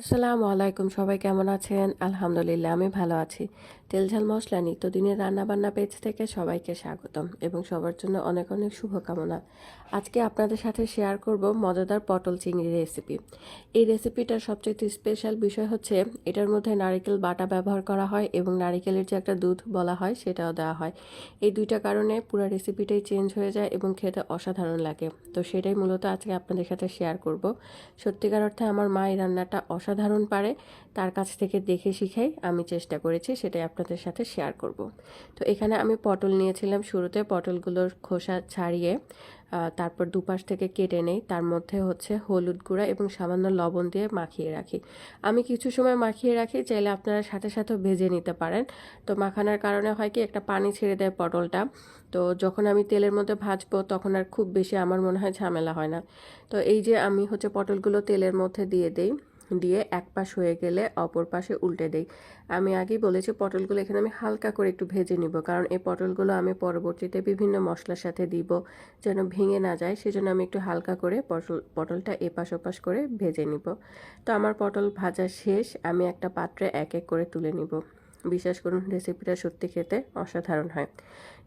আসসালামু আলাইকুম, সবাই কেমন আছেন? আলহামদুলিল্লাহ, আমি ভালো আছি। তেল ঝাল মশলা নিত্যদিনের রান্নাবান্না পেজ থেকে সবাইকে স্বাগতম এবং সবার জন্য অনেক অনেক শুভকামনা। আজকে আপনাদের সাথে শেয়ার করব মজাদার পটল চিংড়ি রেসিপি। এই রেসিপিটার সবচেয়ে স্পেশাল বিষয় হচ্ছে, এটার মধ্যে নারিকেল বাটা ব্যবহার করা হয় এবং নারিকেলের যে একটা দুধ বলা হয়, সেটাও দেওয়া হয়। এই দুইটা কারণে পুরো রেসিপিটাই চেঞ্জ হয়ে যায় এবং খেতে অসাধারণ লাগে। তো সেটাই মূলত আজকে আপনাদের সাথে শেয়ার করব। সত্যিকার অর্থে আমার মা এই রান্নাটা অসাধারণ পারে, তার কাছ থেকে দেখে শিখাই আমি চেষ্টা করেছি, সেটাই আপনাদের সাথে শেয়ার করব। তো এখানে আমি পটল নিয়েছিলাম শুরুতে, পটলগুলোর খোসা ছাড়িয়ে তারপর দুপাশ থেকে কেটে নেই, তার মধ্যে হচ্ছে হলুদ গুঁড়া এবং সামান্য লবণ দিয়ে মাখিয়ে রাখি। আমি কিছু সময় মাখিয়ে রাখি, চাইলে আপনারা সাথে সাথেও ভেজে নিতে পারেন। তো মাখানোর কারণে হয় কি, একটা পানি ছেড়ে দেয় পটলটা। তো যখন আমি তেলের মধ্যে ভাজবো, তখন আর খুব বেশি আমার মনে হয় ঝামেলা হয় না। তো এই যে আমি হচ্ছে পটলগুলো তেলের মধ্যে দিয়ে দিই দিয়ে এক পাশ হয়ে গেলে অপর পাশে উল্টে দেই। আমি আগেই বলেছি পটলগুলো এখানে আমি হালকা করে একটু ভেজে নিব, কারণ এই পটলগুলো আমি পরবর্তীতে বিভিন্ন মশলার সাথে দিব যেন ভেঙে না যায়। সেজন্য আমি একটু হালকা করে পটল, পটলটা এপাশ ওপাশ করে ভেজে নিব। তো আমার পটল ভাজা শেষ, আমি একটা পাত্রে এক এক করে তুলে নিব। বিশ্বাস করুন রেসিপিটা সত্যি খেতে অসাধারণ হয়।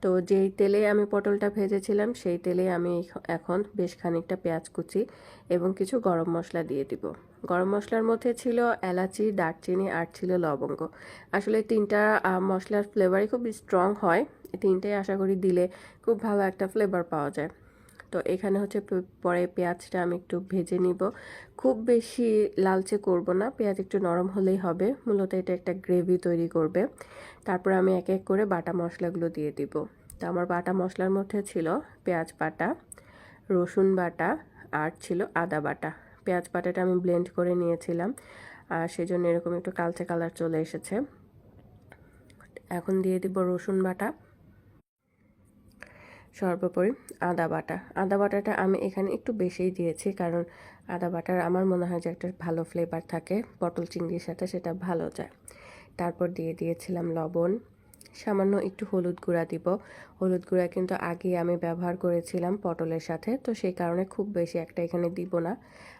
তো যেই তেলে আমি পটলটা ভেজেছিলাম, সেই তেলে আমি এখন বেশ খানিকটা পেঁয়াজ কুচি এবং কিছু গরম মশলা দিয়ে দিব। গরম মশলার মধ্যে ছিল এলাচি, দারচিনি আর ছিল লবঙ্গ। আসলে তিনটা মশলার ফ্লেভারই খুব স্ট্রং হয়। তিনটাই আশা করি দিলে খুব ভালো একটা ফ্লেভার পাওয়া যায়। তো এখানে হচ্ছে পরে পেঁয়াজটা আমি একটু ভেজে নিব। খুব বেশি লালচে করব না, পেঁয়াজ একটু নরম হলেই হবে। মূলত এটা একটা গ্রেভি তৈরি করবে। তারপর আমি এক এক করে বাটা মশলাগুলো দিয়ে দিব। তো আমার বাটা মশলার মধ্যে ছিল পেঁয়াজ বাটা, রসুন বাটা আর ছিল আদা বাটা। পেঁয়াজ বাটাটা আমি ব্লেন্ড করে নিয়েছিলাম, আর সেজন্য এরকম একটু কালচে কালার চলে এসেছে। এখন দিয়ে দিব রসুন বাটা। সর্বোপরি আদা বাটা। আদা বাটাটা আমি এখানে একটু বেশিই দিয়েছি কারণ আদা বাটার আমার মনে হয় যে একটা ভালো ফ্লেভার থাকে, পটল চিংড়ির সাথে সেটা ভালো যায়। তারপর দিয়ে দিয়েছিলাম লবণ। সামান্য একটু হলুদ গুঁড়া দিব। হলুদ গুঁড়া কিন্তু আগে আমি ব্যবহার করেছিলাম পটলের সাথে, তো সেই কারণে খুব বেশি একটা এখানে দিব না।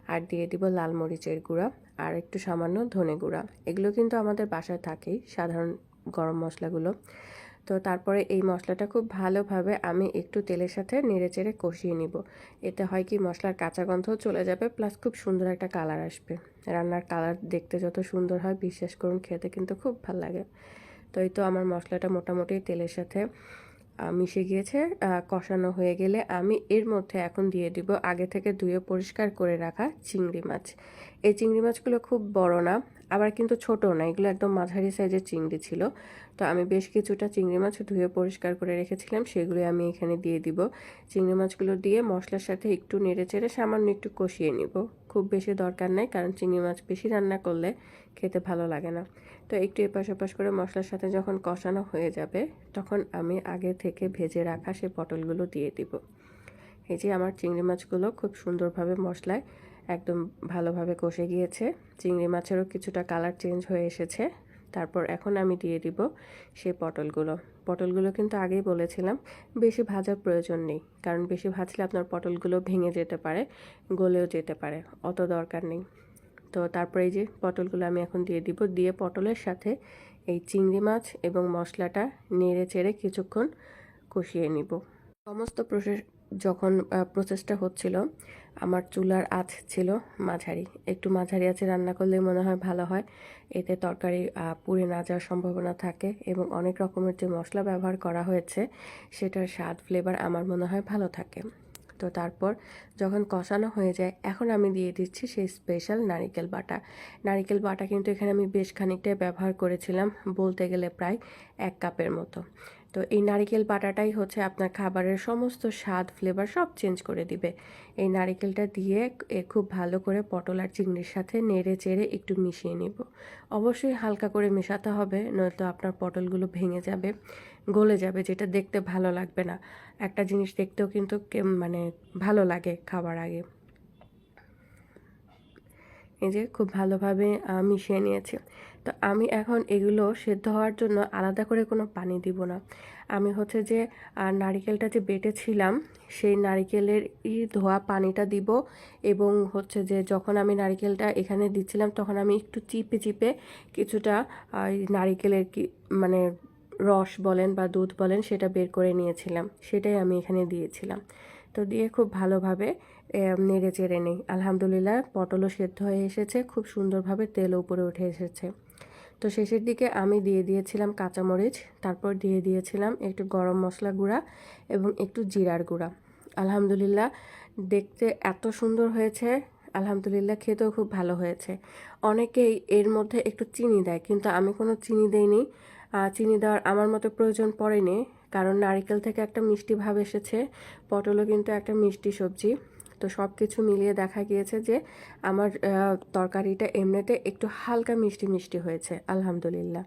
আর দিয়ে দিব লাল মরিচের গুঁড়া আর একটু সামান্য ধনে গুঁড়া। এগুলো কিন্তু আমাদের বাসায় থাকেই সাধারণ গরম মশলাগুলো। তো তারপরে এই মশলাটা খুব ভালোভাবে আমি একটু তেলের সাথে নেড়ে চেড়ে কষিয়ে নিব। এতে হয় কি মশলার কাঁচা গন্ধও চলে যাবে প্লাস খুব সুন্দর একটা কালার আসবে। রান্নার কালার দেখতে যত সুন্দর হয়, বিশ্বাস করুন, খেতে কিন্তু খুব ভালো লাগে। তো এই তো আমার মশলাটা মোটামুটি তেলের সাথে মিশে গিয়েছে কষানো হয়ে গেলে আমি এর মধ্যে এখন দিয়ে দিব আগে থেকে ধুয়ে পরিষ্কার করে রাখা চিংড়ি মাছ। এই চিংড়ি মাছগুলো খুব বড় না, আবার কিন্তু ছোট না, এগুলো একদম মাঝারি সাইজের চিংড়ি ছিল। তো আমি বেশ কিছুটা চিংড়ি মাছ ধুয়ে পরিষ্কার করে রেখেছিলাম, সেগুলো আমি এখানে দিয়ে দিব। চিংড়ি মাছগুলো দিয়ে মশলার সাথে একটু নেড়ে চেড়ে সামান্য একটু কষিয়ে নিব। খুব বেশি দরকার নেই, কারণ চিংড়ি মাছ বেশি রান্না করলে খেতে ভালো লাগে না। তো একটু এপাশ ওপাশ করে মশলার সাথে যখন কষানো হয়ে যাবে, তখন আমি আগে থেকে ভেজে রাখা সেই পটলগুলো দিয়ে দিব। এই যে আমার চিংড়ি মাছগুলো খুব সুন্দরভাবে মশলায় একদম ভালোভাবে কষে গিয়েছে। চিংড়ি মাছেরও কিছুটা কালার চেঞ্জ হয়ে এসেছে। তারপর এখন আমি দিয়ে দিব সেই পটলগুলো। পটলগুলো কিন্তু আগেই বলেছিলাম, বেশি ভাজার প্রয়োজন নেই, কারণ বেশি ভাজলে আপনার পটলগুলো ভেঙে যেতে পারে, গলেও যেতে পারে, অত দরকার নেই। তো তারপরে এই যে পটলগুলো আমি এখন দিয়ে দিব, দিয়ে পটলের সাথে এই চিংড়ি মাছ এবং মশলাটা নেড়ে চেড়ে কিছুক্ষণ কষিয়ে নিব। সমস্ত প্রসেস যখন প্রসেসটা হচ্ছিল, আমার চুলার আঁচ ছিল মাঝারি। একটু মাঝারি আছে রান্না করলে মনে হয় ভালো হয়। এতে তরকারি পুড়ে না যাওয়ার সম্ভাবনা থাকে এবং অনেক রকমের যে মশলা ব্যবহার করা হয়েছে, সেটার স্বাদ ফ্লেভার আমার মনে হয় ভালো থাকে। তো তারপর যখন কষানো হয়ে যায়, এখন আমি দিয়ে দিচ্ছি সেই স্পেশাল নারিকেল বাটা। নারিকেল বাটা কিন্তু এখানে আমি বেশ খানিকটাই ব্যবহার করেছিলাম, বলতে গেলে প্রায় এক কাপের মতো। তো এই নারিকেল বাটাটাই হচ্ছে আপনার খাবারের সমস্ত স্বাদ ফ্লেভার সব চেঞ্জ করে দিবে। এই নারিকেলটা দিয়ে এ খুব ভালো করে পটল আর চিংড়ির সাথে নেড়ে চেড়ে একটু মিশিয়ে নিব। অবশ্যই হালকা করে মেশাতে হবে, নয়তো আপনার পটলগুলো ভেঙে যাবে, গলে যাবে, যেটা দেখতে ভালো লাগবে না। একটা জিনিস দেখতেও কিন্তু মানে ভালো লাগে খাবার আগে। এই যে খুব ভালোভাবে মিশিয়ে নিয়েছি। তো আমি এখন এগুলো সেদ্ধ হওয়ার জন্য আলাদা করে কোনো পানি দিব না। আমি হচ্ছে যে নারিকেলটা যে বেটেছিলাম, সেই নারিকেলের ধোয়া পানিটা দিব এবং হচ্ছে যে যখন আমি নারিকেলটা এখানে দিচ্ছিলাম, তখন আমি একটু চিপে চিপে কিছুটা নারিকেলের কি মানে রস বলেন বা দুধ বলেন, সেটা বের করে নিয়েছিলাম। সেটাই আমি এখানে দিয়েছিলাম। তো দিয়ে খুব ভালোভাবে নেড়ে চেড়ে নেই। আলহামদুলিল্লাহ, পটলও সেদ্ধ হয়ে এসেছে, খুব সুন্দরভাবে তেল উপরে উঠে এসেছে। তো শেষের দিকে আমি দিয়ে দিয়েছিলাম কাঁচামরিচ, তারপর দিয়ে দিয়েছিলাম একটু গরম মশলা গুঁড়া এবং একটু জিরার গুঁড়া। আলহামদুলিল্লাহ, দেখতে এত সুন্দর হয়েছে, আলহামদুলিল্লাহ খেতেও খুব ভালো হয়েছে। অনেকেই এর মধ্যে একটু চিনি দেয়, কিন্তু আমি কোনো চিনি দেইনি। চিনি দেওয়ার আমার মতো প্রয়োজন পড়েনি। কারণ নারিকেল থেকে একটা মিষ্টি ভাব এসেছে, পটলও কিন্তু একটা মিষ্টি সবজি। তো সব কিছু মিলিয়ে দেখা গিয়েছে যে আমার তরকারিটা এমনিতে একটু হালকা মিষ্টি মিষ্টি হয়েছে, আলহামদুলিল্লাহ।